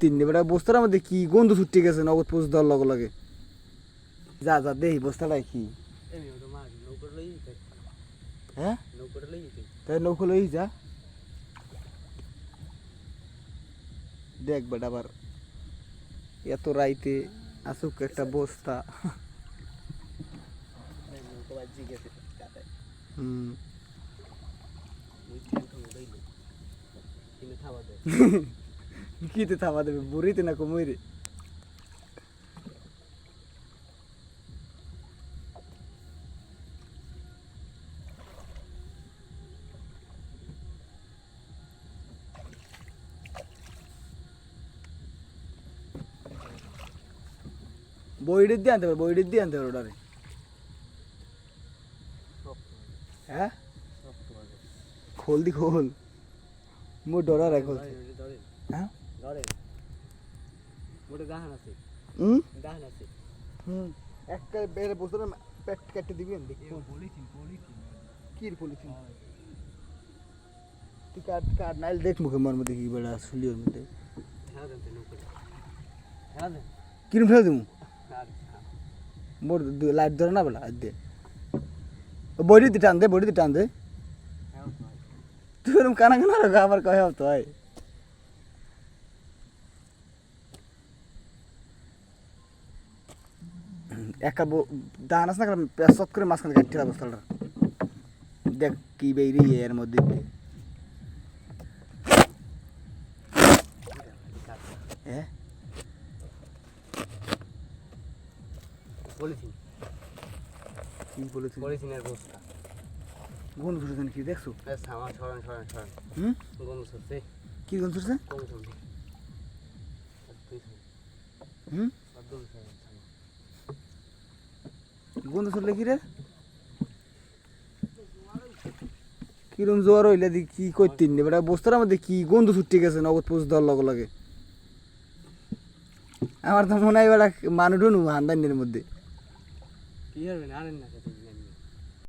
তিন বেটা বস্তার মধ্যে কি গন্ধ ছুটে গেছে নগদ পোষ দেওয়ার লগে লগে? যা যা দেহি বস্তাটাই কি এমনি ওটা মাছ নৌকো লই যেতে হ্যাঁ? নৌকোটা লই যেতে তাই নৌকো লই যা। দেখ বেটা আবার এত রাইতে আসুক একটা বস্তা। নৌকো বাজি গেছে কাটায় হুম। থাবা কিতে থামা দেবে বুড়িতে না কমই রে দিয়ে আনতে পারে বইডের দিয়ে আনতে পারে ওটারে হ্যাঁ খোল দি খোল মোর ডরার এখন হ্যাঁ ধরেন। ওটা গাহান আছে। হুম? গাহান আছে। হুম। একটা বেড়ে বসে পেট কেটে দিবি আমি পলিথিন পলিথিন। কি পলিথিন? তুই কাট কাট নাইল দেখ মুখে মার মধ্যে কি বেড়া শুলিওর মধ্যে। হ্যাঁ দেন তো নৌকোটা। হ্যাঁ দেন। কিরম ফেলে দিমু? মোর লাইট ধরে না বেলা আজ দে। বডি দি টান দে বডি দি টান দে। হ্যাঁ তুই এরকম কানা কানা রাখা আবার কয় তো হয়। একা দান আছে না পেশত করে মাঝখানে কাটতে হবে বস্তাটা দেখ কি বেরিয়ে এর মধ্যে। হ্যাঁ পলিথিন। কি বলেছিস পলিথিনের বস্তা। গন্ধ কি দেখছ? হুম? গন্ধ সরছে কি গন্ধ শুন হুম? গন্ধ শুনলে কি রে। কিরম জোয়ার হইলে দি কি করতেন বেটা? বস্তার মধ্যে কি গন্ধ ছুটে গেছে নগদ পোষ দেওয়ার লগে লগে। আমার তো মনে হয় বেটা মানুষ হান্দানির মধ্যে। কি হবে না